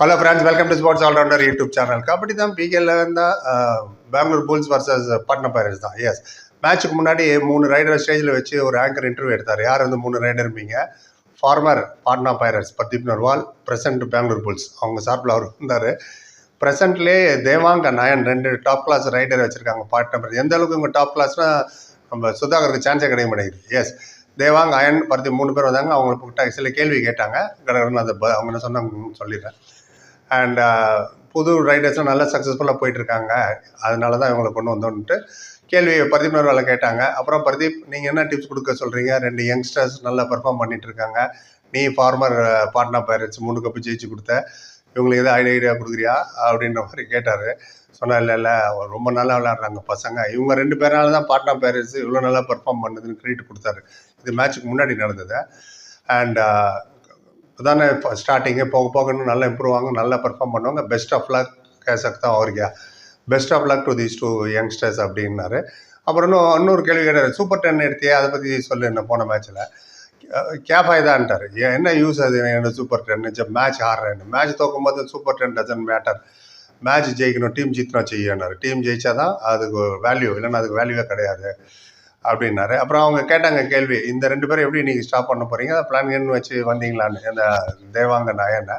Hello friends welcome to sports allrounder YouTube channel kabaddi தான் பிகேல இருந்தால் Bengaluru bulls versus Patna pirates தான். எஸ் மேட்ச்சுக்கு முன்னாடி மூணு ரைடர் ஸ்டேஜில் வச்சு ஒரு ஆங்கர் இன்டர்வியூ எடுத்தார். யார் வந்து மூணு ரைடர் இருப்பீங்க? Former Patna pirates Pardeep Narwal present Bengaluru bulls அவங்க சார்பில் அவர் இருந்தார். ப்ரெசென்ட்லேயே தேவாங்க நயன் ரெண்டு டாப் கிளாஸ் ரைடர் வச்சுருக்காங்க பாட்னா எந்த அளவுக்கு இவங்க டாப் கிளாஸ்னால் நம்ம சுதாகருக்கு சான்ஸே கிடைக்க மாட்டேங்குது. எஸ் தேவாங் அயன் பருத்தி மூணு பேர் வந்தாங்க. அவங்களுக்கு சில கேள்வி கேட்டாங்க. கடற்கரை அதை அவங்க என்ன சொன்னாங்க சொல்லிடுறேன். அண்ட் uh, புது ரைடர்ஸும் நல்லா சக்ஸஸ்ஃபுல்லாக போயிட்டுருக்காங்க. அதனால தான் இவங்களை கொண்டு வந்தோன்ட்டு கேள்வி பிரதீப் நர்வாலை கேட்டாங்க. அப்புறம் பிரதீப் நீங்கள் என்ன டிப்ஸ் கொடுக்க சொல்கிறீங்க ரெண்டு யங்ஸ்டர்ஸ் நல்லா பெர்ஃபார்ம் பண்ணிகிட்ருக்காங்க இருக்காங்க நீ ஃபார்மர் பாட்னா பைரட்ஸ் மூணு கப்பு ஜெயிச்சு கொடுத்த. இவங்களுக்கு எதாவது ஐடியா ஐடியா கொடுக்குறியா? அப்படின்ற மாதிரி கேட்டார். சொன்னால் இல்லை இல்லை ரொம்ப நல்லா விளையாடுறாங்க பசங்க. இவங்க ரெண்டு பேரால தான் பாட்னா பைரட்ஸ் இவ்வளோ நல்லா பெர்ஃபார்ம் பண்ணதுன்னு கிரெடிட் கொடுத்தாரு. இது மேட்ச்சுக்கு முன்னாடி நடந்தது. அண்ட் அதானே ஸ்டார்டிங்கே போக போக இன்னும் நல்லா இம்ப்ரூவ் ஆகும் நல்லா பெர்ஃபார்ம் பண்ணுவாங்க. பெஸ்ட் ஆஃப் லக் கேசக் தான் அவருக்கு. Best of luck to these two youngsters அப்படின்னாரு. அப்புறம் இன்னும் இன்னொரு கேள்வி கேட்டார் சூப்பர் டென் எடுத்தியே? அதை பற்றி சொல்லு என்ன போன மேட்ச்சில் கே ஃபாய்தான்ட்டார் என்ன யூஸ் அது என்னோட சூப்பர் டென் மேட்ச் ஆடுறேன் மேட்ச் தோக்கும் போது சூப்பர் டென் டசன் மேட்டர் மேட்ச் ஜெயிக்கணும் டீம் ஜீத்தனா செய்யணும் டீம் ஜெயிச்சா தான் அதுக்கு வேல்யூ இல்லைன்னா அதுக்கு வேல்யூவே கிடையாது. அப்படின்னாரு. அப்புறம் அவங்க கேட்டாங்க கேள்வி இந்த ரெண்டு பேரும் எப்படி நீங்கள் ஸ்டாப் பண்ண போறீங்க? அதை பிளான் கன்னு வச்சு வந்தீங்களான்னு. அந்த தேவாங்க நாயனை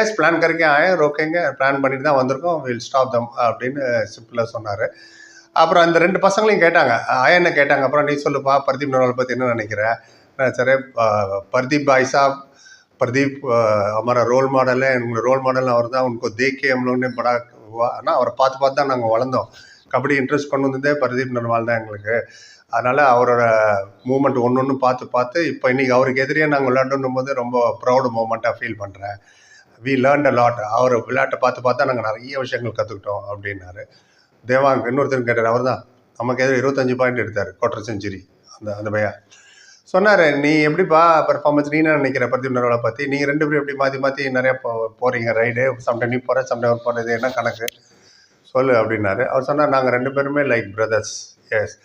எஸ் பிளான் கருக்கே ஆயன் ரோக்கேங்க பிளான் பண்ணிட்டு தான் வந்திருக்கோம். வில் ஸ்டாப் தம் அப்படின்னு சிம்பிளாக சொன்னார். அப்புறம் அந்த ரெண்டு பசங்களையும் கேட்டாங்க. ஆயனை கேட்டாங்க அப்புறம் நீ சொல்லுப்பா பிரதீப் நோவால் பற்றி என்ன நினைக்கிறேன் சரி பிரதீப் பாய் பிரதீப் ஹமாரா ரோல் மாடலு எங்களுக்கு ரோல் மாடல் அவர் தான் உனக்கு தேக்கியம்லோன்னே படா ஆனால் அவரை பார்த்து பார்த்து தான் நாங்கள் வளர்ந்தோம். கபடி இன்ட்ரெஸ்ட் கொண்டு வந்ததே பிரதீப் நர்வால் தான் எங்களுக்கு. அதனால் அவரோட மூமெண்ட் ஒன்று ஒன்று பார்த்து பார்த்து இப்போ இன்னைக்கு அவருக்கு எதிரியே நாங்கள் விளையாடணும் போது ரொம்ப ப்ரௌடு மூமெண்ட்டாக ஃபீல் பண்ணுறேன் வி லேர்ன் அ லாட் அவர் விளையாட்டை பார்த்து பார்த்தா நாங்கள் நிறைய விஷயங்கள் கற்றுக்கிட்டோம் அப்படின்னாரு. தேவாங் இன்னொருத்தர் கேட்டார் அவர் தான் நமக்கு எதிர இருபத்தஞ்சு பாயிண்ட் எடுத்தார் குவார்டர் செஞ்சுரி அந்த அந்த பையன். சொன்னார் நீ எப்படிப்பா பர்ஃபார்மன்ஸ் நீ என்ன நினைக்கிற பிரதீப் நர்வாலை பற்றி நீங்கள் ரெண்டு பேரும் எப்படி மாற்றி மாற்றி நிறையா போ போகிறீங்க ரைடு சம்டைம் நீ போகிற சம்டைம் போகிறது என்ன கணக்கு? சொல்லு அப்படின்னாரு. அவர் சொன்னார் நாங்கள் ரெண்டு பேருமே லைக் பிரதர்ஸ் எஸ்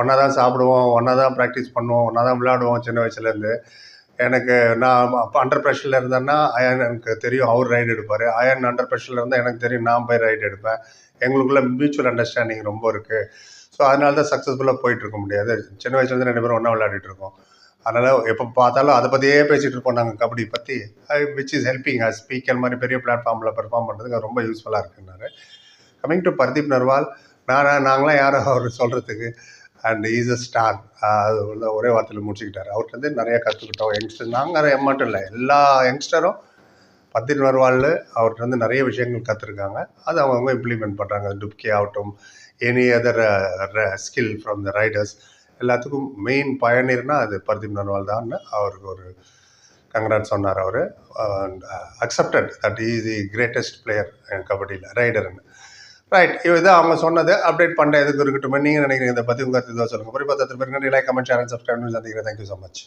ஒன்றா தான் சாப்பிடுவோம் ஒன்றா தான் ப்ராக்டிஸ் பண்ணுவோம் ஒன்றா தான் விளையாடுவோம் சின்ன வயசுலேருந்து எனக்கு நான் அப்போ அண்டர் ப்ரெஷரில் இருந்தேன்னா அயன் எனக்கு தெரியும் அவர் ரைடு எடுப்பார். அயன் அண்டர் ப்ரெஷரில் இருந்தால் எனக்கு தெரியும் நான் போய் ரைடு எடுப்பேன். எங்களுக்குள்ள மியூச்சுவல் அண்டர்ஸ்டாண்டிங் ரொம்ப இருக்குது ஸோ அதனால தான் சக்ஸஸ்ஃபுல்லாக போயிட்டுருக்க முடியாது. சின்ன வயசுலேருந்து ரெண்டு பேரும் ஒன்றா விளையாடிட்டு இருக்கோம். அதனால் எப்போ பார்த்தாலும் அதை பற்றியே பேசிகிட்டு இருப்போம் நாங்கள் கபடி பற்றி which is helping us speaker மாதிரி பெரிய பிளாட்ஃபார்மில் பெர்ஃபார்ம் பண்ணுறதுக்கு ரொம்ப யூஸ்ஃபுல்லாக இருக்குன்னாரு. கமிங் டு பர்தீப் நர்வால் நான் நாங்களாம் யாரும் அவர் சொல்கிறதுக்கு அண்ட் இஸ் அ ஸ்டார் அது வந்து ஒரே வார்த்தையில் முடிச்சுக்கிட்டார். அவர்கிட்ட நிறையா நிறைய கற்றுக்கிட்டோம் யங்ஸ்டர் நாங்கள் மட்டும் இல்லை. எல்லா யங்ஸ்டரும் பர்தீப் நர்வாலில் அவர்கிட்ட வந்து நிறைய விஷயங்கள் கற்றுருக்காங்க அது அவங்கவுங்க இம்ப்ளிமெண்ட் பண்ணுறாங்க டுப்கே ஆகட்டும் any other skill from the raiders எல்லாத்துக்கும் மெயின் பயனீர்னால் அது பர்தீப் நர்வால் தான். அவருக்கு ஒரு கங்கராட் சொன்னார் அவர். Accepted that is the greatest player கபடியில். ரைடர்னு ரைட் இது அவங்க சொன்னது அப்டேட் பண்ண எதுக்கு இருக்கட்டும். நீங்கள் நினைக்கிறீங்க இதை பற்றி உங்கள் கருத்து சொல்லுங்கள் குறிப்பாக பத்து பேருக்கு லைக் கமெண்ட் ஷேர் சப்ஸ்கிரைப் சந்திக்கிறேன். Thank you so much